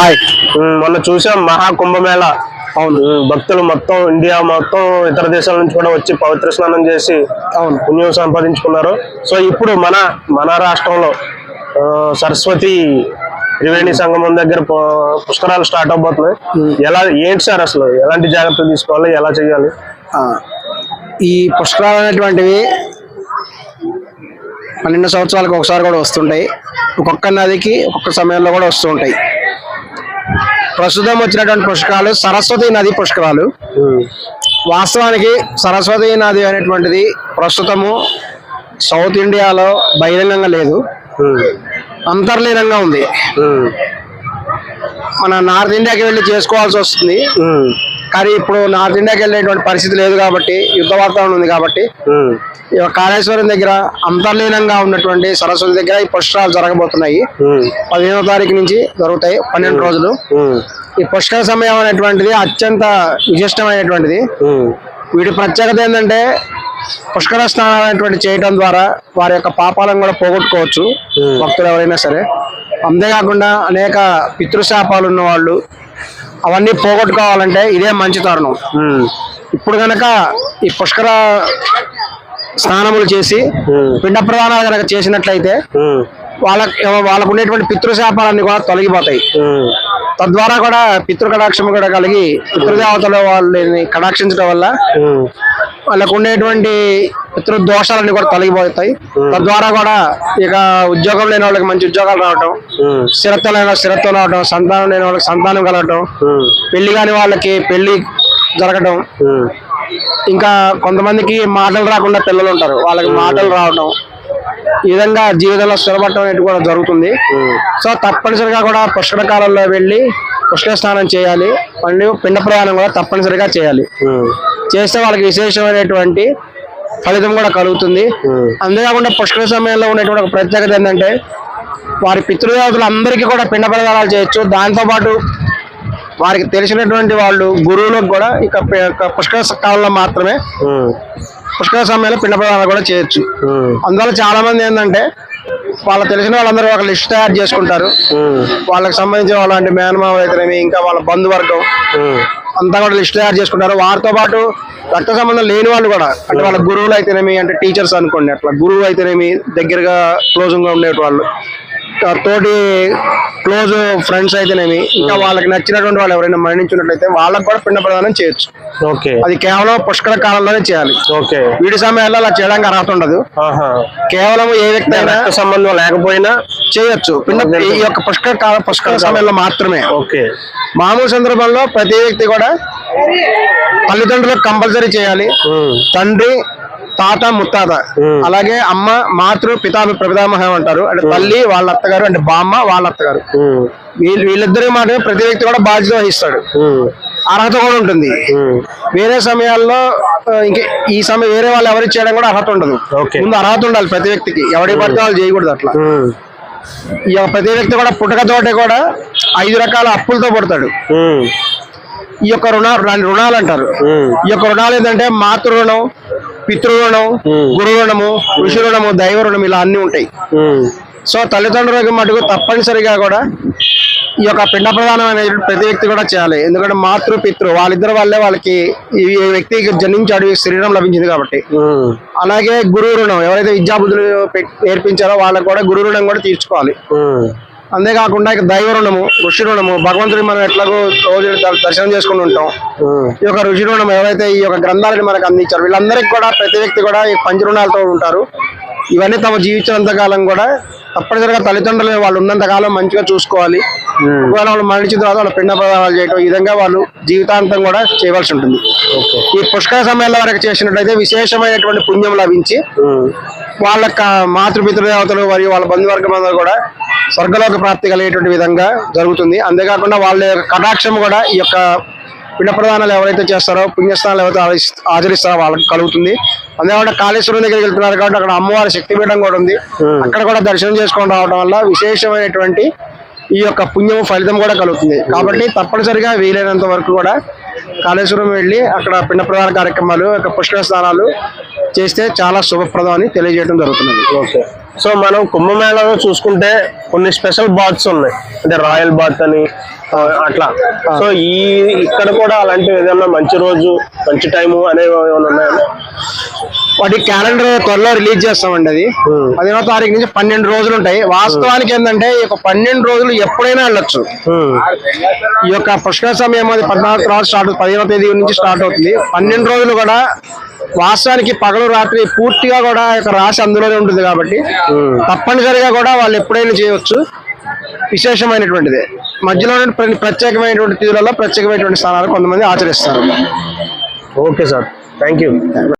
Hi. మొన్న చూసాం మహా కుంభమేళ అవును భక్తులు మొత్తం ఇండియా మొత్తం ఇతర దేశాల నుంచి కూడా వచ్చి పవిత్ర స్నానం చేసి అవును. పుణ్యం సంపాదించుకున్నారు. సో ఇప్పుడు మన మన రాష్ట్రంలో సరస్వతి త్రివేణి సంగమం దగ్గర పుష్కరాలు స్టార్ట్ అవబోతున్నాయి ఎలా ఏంటి సార్ అసలు? ఎలాంటి జాగ్రత్తలు తీసుకోవాలి? ఎలా చేయాలి? ఈ పుష్కరాలు అనేటువంటివి పన్నెండు సంవత్సరాలకు ఒకసారి కూడా వస్తుంటాయి. ఒక్కొక్క నదికి ఒక్కొక్క సమయంలో కూడా వస్తూ ఉంటాయి. ప్రస్తుతం వచ్చినటువంటి పుష్కరాలు సరస్వతి నది పుష్కరాలు. వాస్తవానికి సరస్వతి నది అనేటువంటిది ప్రస్తుతము సౌత్ ఇండియాలో బహిరంగంగా లేదు. అంతర్లీనంగా ఉంది. మన నార్త్ ఇండియాకి వెళ్ళి చేసుకోవాల్సి వస్తుంది. కానీ ఇప్పుడు నార్త్ ఇండియాకి వెళ్ళేటువంటి పరిస్థితి లేదు కాబట్టి యుద్ధ వాతావరణం ఉంది కాబట్టి కాళేశ్వరం దగ్గర అంతర్లీనంగా ఉన్నటువంటి సరస్వతి దగ్గర ఈ పుష్కరాలు జరగబోతున్నాయి. పదిహేనో తారీఖు నుంచి జరుగుతాయి పన్నెండు రోజులు. ఈ పుష్కర సమయం అనేటువంటిది అత్యంత విశిష్టమైనటువంటిది. వీటి ప్రత్యేకత ఏంటంటే పుష్కర స్నానం అనేటువంటి చేయడం ద్వారా వారి యొక్క పాపాలను కూడా పోగొట్టుకోవచ్చు. భక్తులు ఎవరైనా సరే. అంతేకాకుండా అనేక పితృశాపాలు ఉన్న వాళ్ళు అవన్నీ పోగొట్టుకోవాలంటే ఇదే మంచి తరుణం. ఇప్పుడు కనుక ఈ పుష్కర స్నానములు చేసి పిండ ప్రదానాలు కనుక చేసినట్లయితే వాళ్ళకి వాళ్ళకు ఉండేటువంటి పితృశాపాలన్నీ కూడా తొలగిపోతాయి. తద్వారా కూడా పితృ కటాక్షం కూడా కలిగి పితృదేవతల వాళ్ళని కటాక్షించడం వల్ల వాళ్ళకు ఉండేటువంటి పితృ దోషాలన్నీ కూడా తొలగిపోతాయి. తద్వారా కూడా ఇక ఉద్యోగం లేని వాళ్ళకి మంచి ఉద్యోగాలు రావటం స్థిరత్వం లేని స్థిరత్వం రావటం సంతానం లేని వాళ్ళకి సంతానం కలగటం పెళ్ళి కాని వాళ్ళకి పెళ్ళి జరగటం. ఇంకా కొంతమందికి మాటలు రాకుండా పిల్లలు ఉంటారు. వాళ్ళకి మాటలు రావటం. ఈ విధంగా జీవితంలో స్థిరపడటం అనేది కూడా జరుగుతుంది. సో తప్పనిసరిగా కూడా పుష్కర కాలంలో వెళ్ళి పుష్కర స్నానం చేయాలి. మరియు పిండ ప్రయాణం కూడా తప్పనిసరిగా చేయాలి. చేస్తే వాళ్ళకి విశేషమైనటువంటి ఫలితం కూడా కలుగుతుంది. అంతేకాకుండా పుష్కర సమయంలో ఉన్నటువంటి ఒక ప్రత్యేకత ఏంటంటే వారి పితృదేవతలు అందరికీ కూడా పిండ ప్రదానాలు చేయొచ్చు. దాంతోపాటు వారికి తెలిసినటువంటి వాళ్ళు గురువులకు కూడా ఇక పుష్కర కాలంలో మాత్రమే పుష్కర సమయంలో పిండ ప్రదానాలు కూడా చేయొచ్చు. అందువల్ల చాలా మంది ఏంటంటే వాళ్ళ తెలిసిన వాళ్ళందరూ ఒక లిస్ట్ తయారు చేసుకుంటారు. వాళ్ళకి సంబంధించిన వాళ్ళంటి మేనమామ అయితేనేమి ఇంకా వాళ్ళ బంధువర్గం అంతా కూడా లిస్ట్ తయారు చేసుకుంటారు. వారితో పాటు రక్త సంబంధం లేని వాళ్ళు కూడా అంటే వాళ్ళ గురువులు అయితేనేమి అంటే టీచర్స్ అనుకోండి అట్లా గురువు అయితేనేమి దగ్గరగా క్లోజ్గా ఉండే వాళ్ళు తోటి క్లోజ్ ఫ్రెండ్స్ అయితేనేమి ఇంకా వాళ్ళకి నచ్చినటువంటి వాళ్ళు ఎవరైనా మరణించినట్లయితే వాళ్ళకి కూడా పిండ ప్రదానం చేయొచ్చు. ఓకే. అది కేవలం పుష్కర కాలంలోనే చేయాలి. ఓకే. వీడి సమయాల్లో అలా చేయడానికి అర్హత ఉండదు. కేవలం ఏ వ్యక్తి అయినా సంబంధం లేకపోయినా చేయొచ్చు. పిండ ఈ యొక్క పుష్కర కాల పుష్కర సమయంలో మాత్రమే. ఓకే. మామూలు సందర్భంలో ప్రతి వ్యక్తి కూడా తల్లిదండ్రులకు కంపల్సరీ చేయాలి. ఉమ్, తండ్రి తాత ముత్తాత. అలాగే అమ్మ మాతృ పితా ప్రపితామహం అంటారు. అంటే తల్లి వాళ్ళ అత్తగారు అంటే బామ్మ వాళ్ళ అత్తగారు. వీళ్ళు వీళ్ళిద్దరి మాత్రమే ప్రతి వ్యక్తి కూడా బాధ్యత వహిస్తాడు. అర్హత కూడా ఉంటుంది. వేరే సమయాల్లో ఇంకే ఈ సమయం వేరే వాళ్ళు ఎవరు చేయడం కూడా అర్హత ఉండదు. ముందు అర్హత ఉండాలి ప్రతి వ్యక్తికి. ఎవరి పడితే వాళ్ళు చేయకూడదు అట్లా. ప్రతి వ్యక్తి కూడా పుట్టకతోటే కూడా ఐదు రకాల అప్పులతో పుడతాడు. ఈ యొక్క రుణ రుణాలు అంటారు. ఈ యొక్క రుణాలు ఏంటంటే మాతృ రుణం పితృ రుణం Hmm. గురు రుణము ఋషి రుణము దైవ రుణం ఇలా అన్ని ఉంటాయి. సో తల్లిదండ్రులకి మటుకు తప్పనిసరిగా కూడా ఈ యొక్క పిండ ప్రదానం అనేది ప్రతి వ్యక్తి కూడా చేయాలి. ఎందుకంటే మాతృ పితృ వాళ్ళిద్దరి వల్లే వాళ్ళకి ఈ వ్యక్తికి జన్మించాడు ఈ శరీరం లభించింది కాబట్టి. అలాగే గురు రుణం ఎవరైతే విద్యాబుద్ధులు నేర్పించారో వాళ్ళకి కూడా గురు రుణం కూడా తీర్చుకోవాలి. అంతేకాకుండా ఇక దైవ రుణము ఋషి రుణము భగవంతుడి మనం ఎట్లాగో రోజు దర్శనం చేసుకుని ఉంటాం. ఈ యొక్క రుచి రుణం ఎవరైతే ఈ యొక్క గ్రంథాలను మనకు అందించారు వీళ్ళందరికీ కూడా ప్రతి వ్యక్తి కూడా ఈ పంచ రుణాలతో ఉంటారు. ఇవన్నీ తమ జీవించినంత కాలం కూడా తప్పనిసరిగా తల్లిదండ్రులు వాళ్ళు ఉన్నంత కాలం మంచిగా చూసుకోవాలి. ఒకవేళ వాళ్ళు మరణించిన తర్వాత వాళ్ళ పిండ ప్రదానాలు చేయడం ఈ విధంగా వాళ్ళు జీవితాంతం కూడా చేయవలసి ఉంటుంది. ఈ పుష్కర సమయంలో వరకు చేసినట్లయితే విశేషమైనటువంటి పుణ్యం లభించి వాళ్ళ మాతృపితృదేవతలు మరియు వాళ్ళ బంధువర్గం అందరూ కూడా స్వర్గలోక ప్రాప్తి కలిగేటువంటి విధంగా జరుగుతుంది. అంతేకాకుండా వాళ్ళ యొక్క కటాక్షం కూడా ఈ యొక్క పిండ ప్రదానాలు ఎవరైతే చేస్తారో పుణ్యస్థానాలు ఎవరైతే ఆచరిస్- ఆచరిస్తారో వాళ్ళకి కలుగుతుంది. అంతేకాకుండా కాళేశ్వరం దగ్గరికి వెళ్తున్నారు కాబట్టి అక్కడ అమ్మవారి శక్తిపీఠం కూడా ఉంది. అక్కడ కూడా దర్శనం చేసుకొని రావడం వల్ల విశేషమైనటువంటి ఈ యొక్క పుణ్యం ఫలితం కూడా కలుగుతుంది. కాబట్టి తప్పనిసరిగా వీలైనంత వరకు కూడా కాళేశ్వరం వెళ్ళి అక్కడ పిండ ప్రదాన కార్యక్రమాలు పుష్కర స్నానాలు చేస్తే చాలా శుభప్రదం అని తెలియజేయడం జరుగుతున్నది. ఓకే. సో మనం కుంభమేళలో చూసుకుంటే కొన్ని స్పెషల్ బాత్స్ ఉన్నాయి. అంటే రాయల్ బాత్ అని అట్లా. సో ఈ ఇక్కడ కూడా అలాంటివి ఏదైనా మంచి రోజు మంచి టైము అనేవి ఏమైనా ఉన్నాయా? వాటి క్యాలెండర్ త్వరలో రిలీజ్ చేస్తామండి అది. Hmm. పదిహేనో తారీఖు నుంచి పన్నెండు రోజులు ఉంటాయి. వాస్తవానికి ఏంటంటే ఈ యొక్క పన్నెండు రోజులు ఎప్పుడైనా వెళ్ళొచ్చు. ఉమ్, ఈ యొక్క పుష్కర సమయం అది పద్నాలుగు తర్వాత స్టార్ట్ పదిహేనో తేదీ నుంచి స్టార్ట్ అవుతుంది. పన్నెండు రోజులు కూడా వాస్తవానికి పగలు రాత్రి పూర్తిగా కూడా ఈ యొక్క రాశి అందులోనే ఉంటుంది కాబట్టి ఉమ్. తప్పనిసరిగా కూడా వాళ్ళు ఎప్పుడైనా చేయవచ్చు. విశేషమైనటువంటిది. మధ్యలో ప్రత్యేకమైనటువంటి తిథులలో ప్రత్యేకమైనటువంటి స్థానాలు కొంతమంది ఆచరిస్తారు. Okay sir thank you